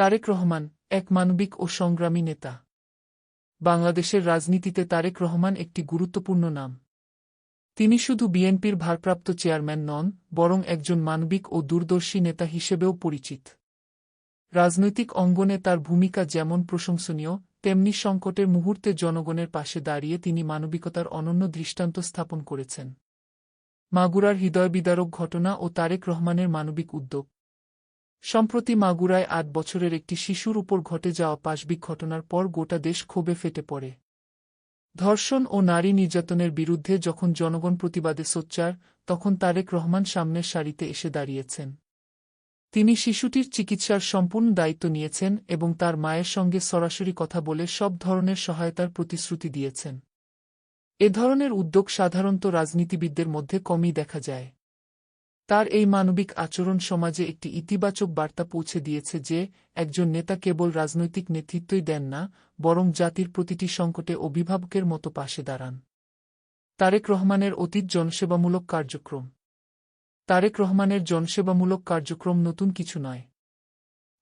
তারেক রহমান এক মানবিক ও সংগ্রামী নেতা। বাংলাদেশের রাজনীতিতে তারেক রহমান একটি গুরুত্বপূর্ণ নাম। তিনি শুধু বিএনপির ভারপ্রাপ্ত চেয়ারম্যান নন, বরং একজন মানবিক ও দূরদর্শী নেতা হিসেবেও পরিচিত। রাজনৈতিক অঙ্গনে তার ভূমিকা যেমন প্রশংসনীয়, তেমনি সংকটের মুহূর্তে জনগণের পাশে দাঁড়িয়ে তিনি মানবিকতার অনন্য দৃষ্টান্ত স্থাপন করেছেন। মাগুরার হৃদয়বিদারক ঘটনা ও তারেক রহমানের মানবিক উদ্যোগ। সম্প্রতি মাগুরায় আট বছরের একটি শিশুর উপর ঘটে যাওয়া পাশবিক ঘটনার পর গোটা দেশ ক্ষোভে ফেটে পড়ে। ধর্ষণ ও নারী নির্যাতনের বিরুদ্ধে যখন জনগণ প্রতিবাদে সোচ্চার, তখন তারেক রহমান সামনের সারিতে এসে দাঁড়িয়েছেন। তিনি শিশুটির চিকিৎসার সম্পূর্ণ দায়িত্ব নিয়েছেন এবং তার মায়ের সঙ্গে সরাসরি কথা বলে সব ধরনের সহায়তার প্রতিশ্রুতি দিয়েছেন। এ ধরনের উদ্যোগ সাধারণত রাজনীতিবিদদের মধ্যে কমই দেখা যায়। তার এই মানবিক আচরণ সমাজে একটি ইতিবাচক বার্তা পৌঁছে দিয়েছে যে, একজন নেতা কেবল রাজনৈতিক নেতৃত্বই দেন না, বরং জাতির প্রতিটি সংকটে অভিভাবকের মতো পাশে দাঁড়ান। তারেক রহমানের অতীত জনসেবামূলক কার্যক্রম। তারেক রহমানের জনসেবামূলক কার্যক্রম নতুন কিছু নয়।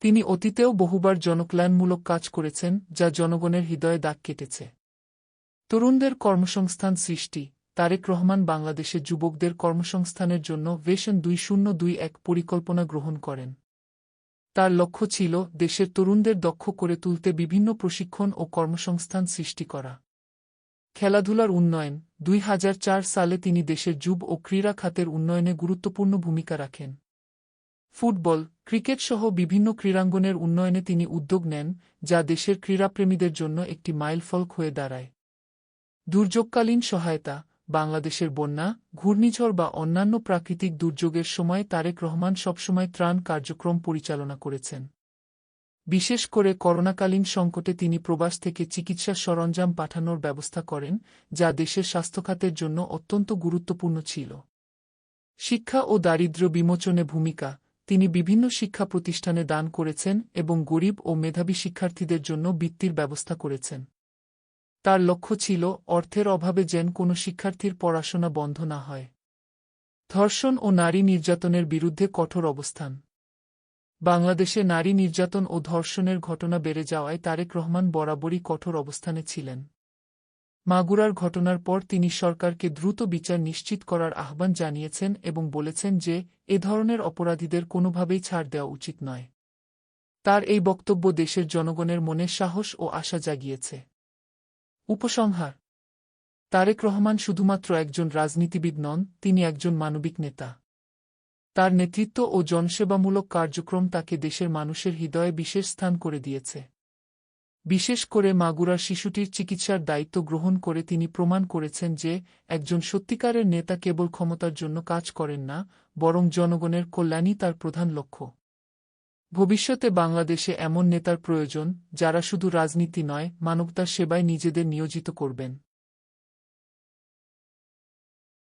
তিনি অতীতেও বহুবার জনকল্যাণমূলক কাজ করেছেন, যা জনগণের হৃদয়ে দাগ কেটেছে। তরুণদের কর্মসংস্থান সৃষ্টি তারেক রহমান বাংলাদেশের যুবকদের কর্মসংস্থানের জন্য ভেশন দুই শূন্য দুই এক পরিকল্পনা গ্রহণ করেন। তার লক্ষ্য ছিল দেশের তরুণদের দক্ষ করে তুলতে বিভিন্ন প্রশিক্ষণ ও কর্মসংস্থান সৃষ্টি করা। খেলাধুলার উন্নয়ন, দুই হাজার চার সালে তিনি দেশের যুব ও ক্রীড়া খাতের উন্নয়নে গুরুত্বপূর্ণ ভূমিকা রাখেন। ফুটবল, ক্রিকেট সহ বিভিন্ন ক্রীড়াঙ্গনের উন্নয়নে তিনি উদ্যোগ নেন, যা দেশের ক্রীড়াপ্রেমীদের জন্য একটি মাইলফলক হয়ে দাঁড়ায়। দুর্যোগকালীন সহায়তা বাংলাদেশের বন্যা, ঘূর্ণিঝড় বা অন্যান্য প্রাকৃতিক দুর্যোগের সময় তারেক রহমান সবসময় ত্রাণ কার্যক্রম পরিচালনা করেছেন। বিশেষ করে করোনাকালীন সংকটে তিনি প্রবাস থেকে চিকিৎসা সরঞ্জাম পাঠানোর ব্যবস্থা করেন, যা দেশের স্বাস্থ্যখাতের জন্য অত্যন্ত গুরুত্বপূর্ণ ছিল। শিক্ষা ও দারিদ্র্য বিমোচনে ভূমিকা, তিনি বিভিন্ন শিক্ষা প্রতিষ্ঠানে দান করেছেন এবং গরিব ও মেধাবী শিক্ষার্থীদের জন্য বৃত্তির ব্যবস্থা করেছেন। তার লক্ষ্য ছিল অর্থের অভাবে যেন কোনো শিক্ষার্থীর পড়াশোনা বন্ধ না হয়। ধর্ষণ ও নারী নির্যাতনের বিরুদ্ধে কঠোর অবস্থান। বাংলাদেশে নারী নির্যাতন ও ধর্ষণের ঘটনা বেড়ে যাওয়ায় তারেক রহমান বরাবরই কঠোর অবস্থানে ছিলেন। মাগুরার ঘটনার পর তিনি সরকারকে দ্রুত বিচার নিশ্চিত করার আহ্বান জানিয়েছেন এবং বলেছেন যে, এ ধরনের অপরাধীদের কোনোভাবেই ছাড় দেওয়া উচিত নয়। তার এই বক্তব্য দেশের জনগণের মনে সাহস ও আশা জাগিয়েছে। উপসংহার। তারেক রহমান শুধুমাত্র একজন রাজনীতিবিদ নন, তিনি একজন মানবিক নেতা। তার নেতৃত্ব ও জনসেবামূলক কার্যক্রম তাকে দেশের মানুষের হৃদয়ে বিশেষ স্থান করে দিয়েছে। বিশেষ করে মাগুরার শিশুটির চিকিৎসার দায়িত্ব গ্রহণ করে তিনি প্রমাণ করেছেন যে, একজন সত্যিকারের নেতা কেবল ক্ষমতার জন্য কাজ করেন না, বরং জনগণের কল্যাণই তার প্রধান লক্ষ্য। ভবিষ্যতে বাংলাদেশে এমন নেতার প্রয়োজন যারা শুধু রাজনীতি নয় মানবতার সেবায় নিজেদের নিয়োজিত করবেন।